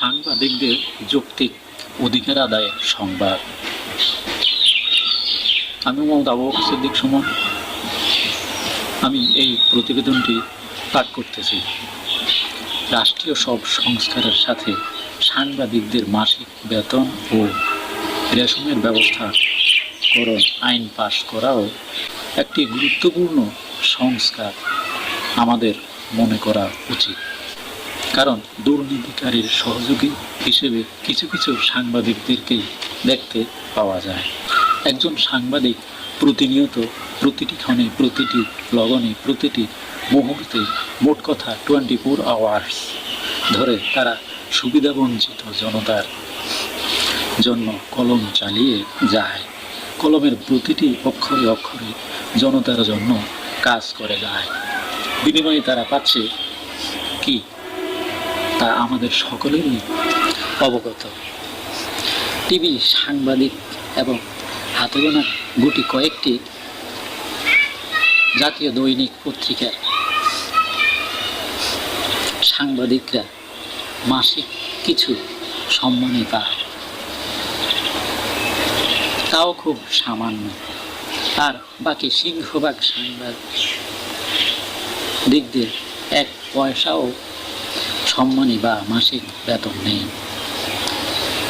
সাংবাদিকদের যৌক্তিক অধিকার আদায়ের সংবাদ। আমি আবু সিদ্দিক সুমন। আমি এই প্রতিবেদনটি পাঠ করতেছি। রাষ্ট্রীয় সব সংস্কারের সাথে সাংবাদিকদের মাসিক বেতন ও রেশনের ব্যবস্থা করণ আইন পাশ করাও একটি গুরুত্বপূর্ণ সংস্কার আমাদের মনে করা উচিত। কারণ দুর্নীতিকারীর সহযোগী হিসেবে কিছু কিছু সাংবাদিকদেরকেই দেখতে পাওয়া যায়। একজন সাংবাদিক প্রতিনিয়ত প্রতিটি ক্ষণে, প্রতিটি লগনে, প্রতিটি মুহূর্তে মোট কথা টোয়েন্টি ফোর আওয়ার্স ধরে তারা সুবিধাবঞ্চিত জনতার জন্য কলম চালিয়ে যায়। কলমের প্রতিটি অক্ষরে অক্ষরে জনতার জন্য কাজ করে যায়। বিনিময়ে তারা পাচ্ছে কি তা আমাদের সকলেরই অবগত। টিভি, সাংবাদিক এবং হাতে গোনা গুটি কয়েকটি জাতীয় দৈনিক পত্রিকার সাংবাদিকরা মাসিক কিছু সম্মানী পায়। তাও খুব সামান্য। আর বাকি সিংহভাগ সাংবাদিকদের এক পয়সাও সম্মানী বা মাসিক বেতন নেই।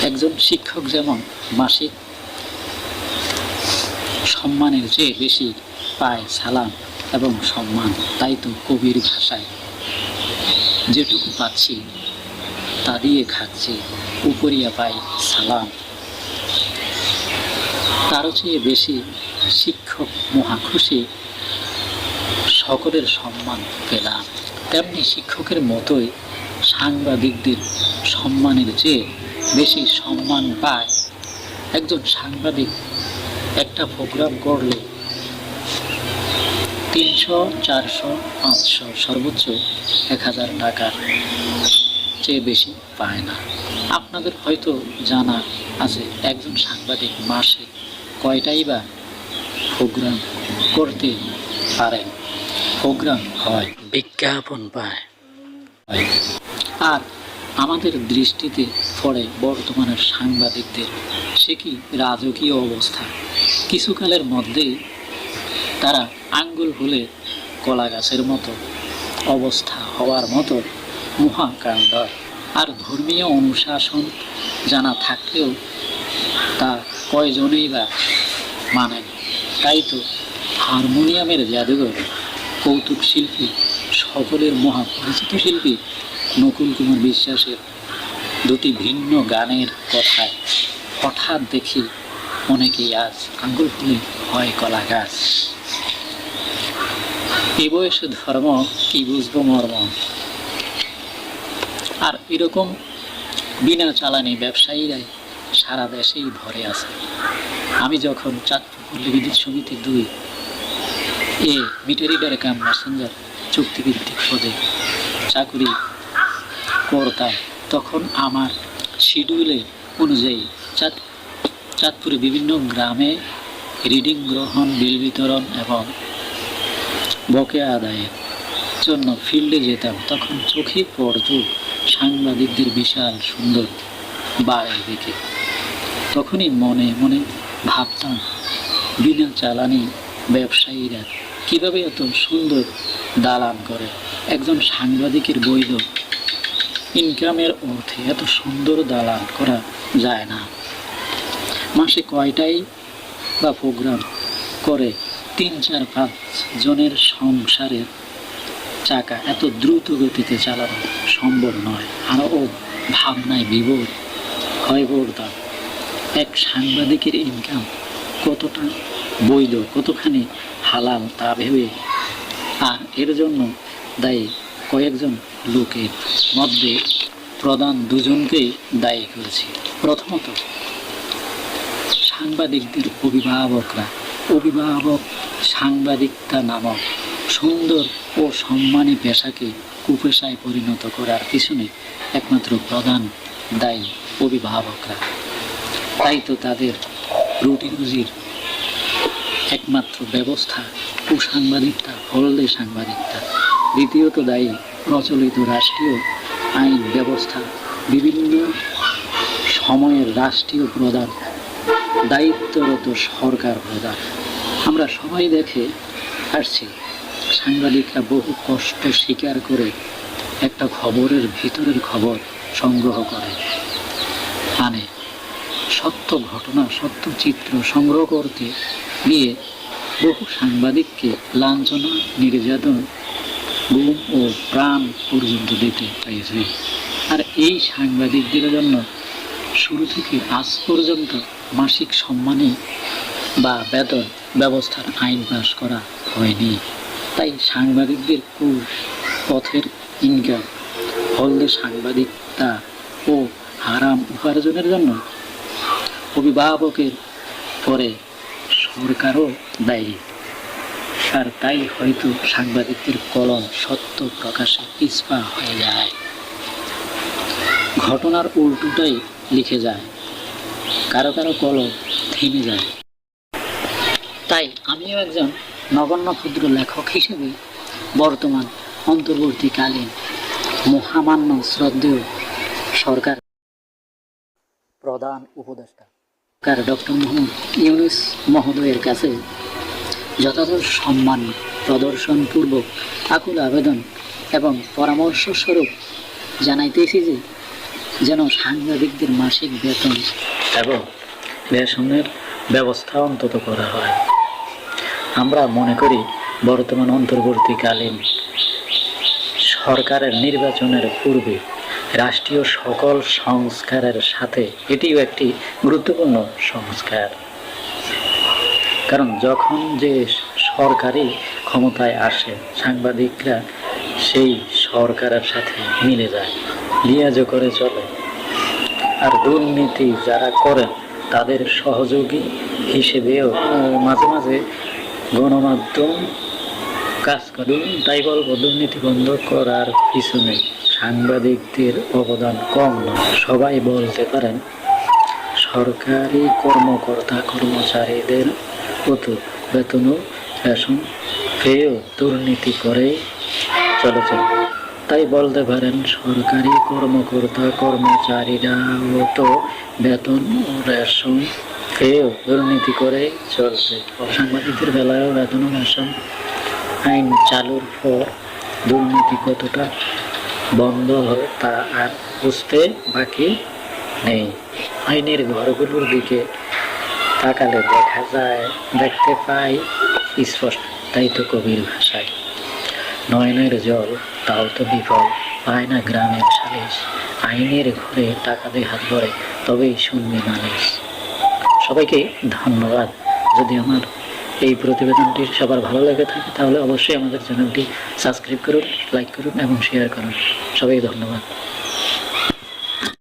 একজন শিক্ষক যেমন মাসিক সম্মানের চেয়ে বেশি পায় সালাম এবং সম্মান, তাই তো কবির ভাষায় যেটুকু পাচ্ছি তা দিয়ে খাচ্ছি, উপরিয়া পাই সালাম। তারও চেয়ে বেশি শিক্ষক মহা খুশি সকলের সম্মান পেলাম। তেমনি শিক্ষকের মতোই সাংবাদিকদের সম্মানের চেয়ে বেশি সম্মান পায়। একজন সাংবাদিক একটা প্রোগ্রাম করলে তিনশো, চারশো, পাঁচশো সর্বোচ্চ এক হাজার টাকার চেয়ে বেশি পায় না। আপনাদের হয়তো জানা আছে, একজন সাংবাদিক মাসে কয়টাই বা প্রোগ্রাম করতে পারেন? প্রোগ্রাম হয়, বিজ্ঞাপন পায়। আর আমাদের দৃষ্টিতে পড়ে বর্তমানের সাংবাদিকদের। সে কি রাজকীয় অবস্থা? কিছুকালের মধ্যেই তারা আঙ্গুল হলে কলা গাছের মতো অবস্থা হওয়ার মতো মহাকাণ্ড আর ধর্মীয় অনুশাসন জানা থাকলেও তা কয়জনেই বা মানেন? তাই তো হারমোনিয়ামের জাদুঘর কৌতুক শিল্পী সকলের মহাপরিচিত শিল্পী নকুল কুমার বিশ্বাসের দুটি ভিন্ন গানের কথায় হঠাৎ দেখি অনেকেই আজ আঙ্গুল ফুলে হয় কলা গাছ। এ বয়সে ধর্ম, কি বুঝব মর্ম? আর এরকম বিনা চালানি ব্যবসায়ীরাই সারা দেশেই ভরে আছে। আমি যখন চাঁদপুর বিদ্যুৎ সমিতি দুই, এ মিটারিডার কাম মেসেঞ্জার চুক্তিভিত্তিক পদে চাকুরি করতাম তখন আমার শিডিউলে অনুযায়ী চাঁদ, চাঁদপুরে বিভিন্ন গ্রামে রিডিং গ্রহণ বিল বিতরণ এবং বকেয়া আদায়ের জন্য ফিল্ডে যেতাম। তখন চোখে পড়ত সাংবাদিকদের বিশাল সুন্দর বাড়ির দিকে। তখনই মনে মনে ভাবতাম, বিনা চালানি ব্যবসায়ীরা কীভাবে এত সুন্দর দালান করে? একজন সাংবাদিকের বৈধ ইনকামের অর্থে এত সুন্দর দালান করা যায় না। মাসে কয়টাই বা প্রোগ্রাম করে? তিন, চার, পাঁচ জনের সংসারের চাকা এত দ্রুত গতিতে চালানো সম্ভব নয়। আরও ভাবনায় বিভোর হয়ে পড়তাম এক সাংবাদিকের ইনকাম কতটা বৈধ, কতখানি হালাল তা ভেবে? আর এর জন্য দায়ী কয়েকজন লোকের মধ্যে প্রধান দুজনকেই দায়ী করেছি। প্রথমত, সাংবাদিকদের অভিভাবকরা। অভিভাবক, সাংবাদিকতা নামক সুন্দর ও সম্মানী পেশাকে কুপেশায় পরিণত করার পিছনে একমাত্র প্রধান দায়ী অভিভাবকরা। তাই তো তাদের রুটি রুজির একমাত্র ব্যবস্থা কুসাংবাদিকতা হলদে সাংবাদিকতা। দ্বিতীয়ত দায়ী প্রচলিত রাষ্ট্রীয় আইন ব্যবস্থা বিভিন্ন সময়ের রাষ্ট্রীয় প্রধান, দায়িত্বরত সরকার প্রধান। আমরা সবাই দেখে আসছি, সাংবাদিকরা বহু কষ্ট স্বীকার করে একটা খবরের ভিতরের খবর সংগ্রহ করে। আনে সত্য ঘটনা, সত্য চিত্র সংগ্রহ করতে গিয়ে বহু সাংবাদিককে লাঞ্ছনা, নির্যাতন গুম ও প্রাণ পর্যন্ত দিতে হয়েছে আর এই সাংবাদিকদের জন্য শুরু থেকে আজ পর্যন্ত মাসিক সম্মানী বা বেতন ব্যবস্থার আইন পাশ করা হয়নি। তাই সাংবাদিকদের কুশ, পথের ইনকাম, হলদে সাংবাদিকতা ও হারাম উপার্জনের জন্য অভিভাবকের পরে সরকারও দায়ী। আর তাই হয়তো সাংবাদিকদের কলম সত্য প্রকাশে পিছপা হয়ে যায়। ঘটনার উল্টোটাই লিখে যায়। কারও কারও কলম থেমে যায়। তাই আমিও একজন নগণ্য ক্ষুদ্র লেখক হিসেবে বর্তমান অন্তর্বর্তীকালীন মহামান্য শ্রদ্ধেয় সরকার প্রধান উপদেষ্টা ডক্টর মোহাম্মদ ইউনুস মহোদয়ের কাছে যথাযথ সম্মান, প্রদর্শনপূর্বক আকুল আবেদন এবং পরামর্শ স্বরূপ জানাইতেছি যে, যেন সাংবাদিকদের মাসিক বেতন এবং রেশনের ব্যবস্থা অন্তত করা হয়। আমরা মনে করি, বর্তমান অন্তর্বর্তীকালীন সরকারের নির্বাচনের পূর্বে রাষ্ট্রীয় সকল সংস্কারের সাথে এটিও একটি গুরুত্বপূর্ণ সংস্কার। কারণ যখন যে সরকারি ক্ষমতায় আসে, সাংবাদিকরা সেই সরকারের সাথে মিলে যায় লিয়াজও করে চলে। আর দুর্নীতি যারা করেন, তাদের সহযোগী হিসেবেও মাঝে মাঝে গণমাধ্যম কাজ করুন তাই বলব, দুর্নীতি বন্ধ করার পিছনে সাংবাদিকদের অবদান কম নয় সবাই বলতে পারেন, সরকারি কর্মকর্তা কর্মচারীদের মতো বেতন ও রেশন পেয়েও দুর্নীতি করে চলেছে। তাই বলতে পারেন, সরকারি কর্মকর্তা কর্মচারীরাও তো বেতন ও রেশন পেয়েও দুর্নীতি করে চলছে। সাংবাদিকদের বেলায়ও বেতন রেশন আইন চালুর পর দুর্নীতি কতটা বন্ধ হবে তা আর বুঝতে বাকি নেই। আইনের ঘরগুলোর দিকে তাকালে দেখা যায়, দেখতে পাই স্পষ্ট, তাই তো কবির ভাষায়। নয়নের জল, তাও তো বিফল, পায় না গ্রামের সালিশ। আইনের ঘরে টাকা দিয়ে হাত ভরে তবেই শুনবে নালিশ সবাইকে ধন্যবাদ। যদি আমার এই প্রতিবেদনটি সবার ভালো লেগে থাকে, তাহলে অবশ্যই আমাদের চ্যানেলটি সাবস্ক্রাইব করুন, লাইক করুন এবং শেয়ার করুন। সবাই ধন্যবাদ।